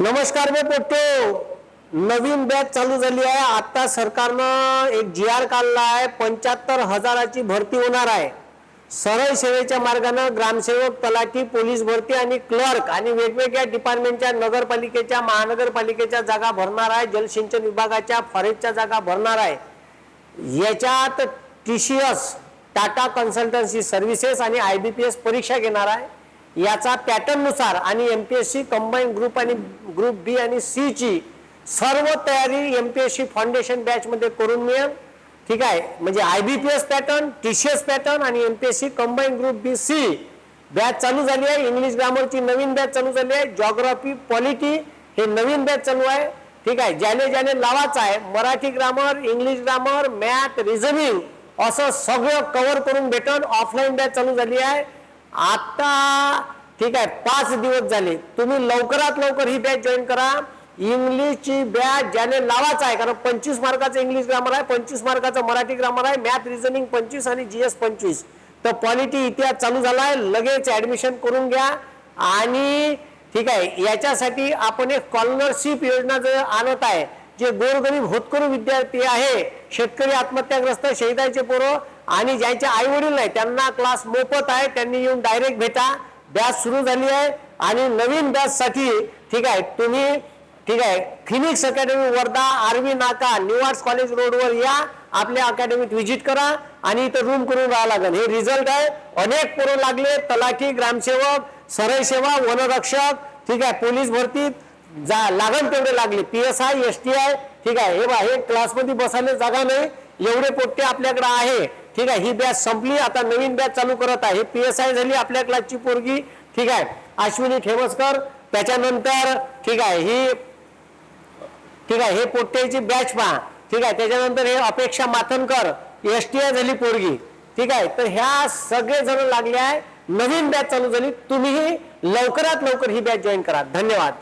नमस्कार मी पोट्टे. नवीन बॅच चालू झाली आहे. आता सरकारनं एक जी आर काढला आहे. पंच्याहत्तर हजाराची भरती होणार आहे. सरळ सेवेच्या मार्गानं ग्रामसेवक तलाठी पोलीस भरती आणि क्लर्क आणि वेगवेगळ्या डिपार्टमेंटच्या नगरपालिकेच्या महानगरपालिकेच्या जागा भरणार आहे. जलसिंचन विभागाच्या फॉरेस्टच्या जागा भरणार आहे. याच्यात T C S Tata consultancy services आणि आय बी पी एस परीक्षा घेणार आहे. याचा पॅटर्ननुसार आणि M P S C combine group आणि ग्रुप बी आणि सीची सर्व तयारी M P S C foundation बॅचमध्ये करून मिळेल. ठीक आहे? म्हणजे I B P S pattern T C S pattern आणि M P S C combine group B C batch चालू झाली आहे. इंग्लिश ग्रामरची नवीन बॅच चालू झाली आहे. जॉग्राफी पॉलिटी हे नवीन बॅच चालू आहे. ठीक आहे? ज्याने ज्याने लावायचं आहे Marathi grammar English grammar math reasoning असं सगळं कव्हर करून भेटन ऑफलाईन बॅच चालू झाली आहे. आता ठीक आहे पाच दिवस झाले. तुम्ही लवकरात लवकर ही बॅच जॉईन करा. इंग्लिशची बॅच ज्याने लावाचा आहे कारण पंचवीस मार्काचं इंग्लिश ग्रामर आहे पंचवीस मार्काचं मराठी ग्रामर आहे मॅथ रिझनिंग पंचवीस आणि जी एस पंचवीस. तर पॉलिटी इतिहास चालू झाला आहे लगेच ऍडमिशन करून घ्या. आणि ठीक आहे याच्यासाठी आपण एक स्कॉलरशिप योजना जर आणत आहे जे गोरगरीब होतकरू विद्यार्थी आहे शेतकरी आत्महत्याग्रस्त शहीदांचे पोरं आणि ज्यांचे आई वडील नाही त्यांना क्लास मोफत आहे त्यांनी येऊन डायरेक्ट भेटा. बॅच सुरू झाली आहे आणि नवीन बॅचसाठी ठीक आहे तुम्ही ठीक आहे फिनिक्स अकॅडमी वर्धा आर्वी नाका निवास कॉलेज रोडवर या आपल्या अकॅडमीत व्हिजिट करा आणि इथं रूम करून राहावं लागेल. हे रिझल्ट आहे. अनेक पोरं लागले तलाठी ग्रामसेवक सरळ सेवा वनरक्षक ठीक आहे पोलीस भरतीत जा लागण तेवढे लागले. P S I S T I ठीक आहे. हे बा हे क्लासमध्ये बसायला जागा नाही. एवढे पोट्टे आपल्याकडे आहे. ठीक आहे ही बॅच संपली. आता नवीन बॅच चालू करत आहे. पी एस आय झाली आपल्या क्लासची पोरगी. ठीक आहे. अश्विनी ठेवसकर. त्याच्यानंतर ठीक आहे ही ठीक आहे हे पोट्ट्याची बॅच पहा. ठीक आहे त्याच्यानंतर हे अपेक्षा माथनकर. एस टी आय झाली पोरगी. ठीक आहे तर ह्या सगळे जण लागले आहे. नवीन बॅच चालू झाली. तुम्हीही लवकरात लवकर ही बॅच जॉईन करा. धन्यवाद.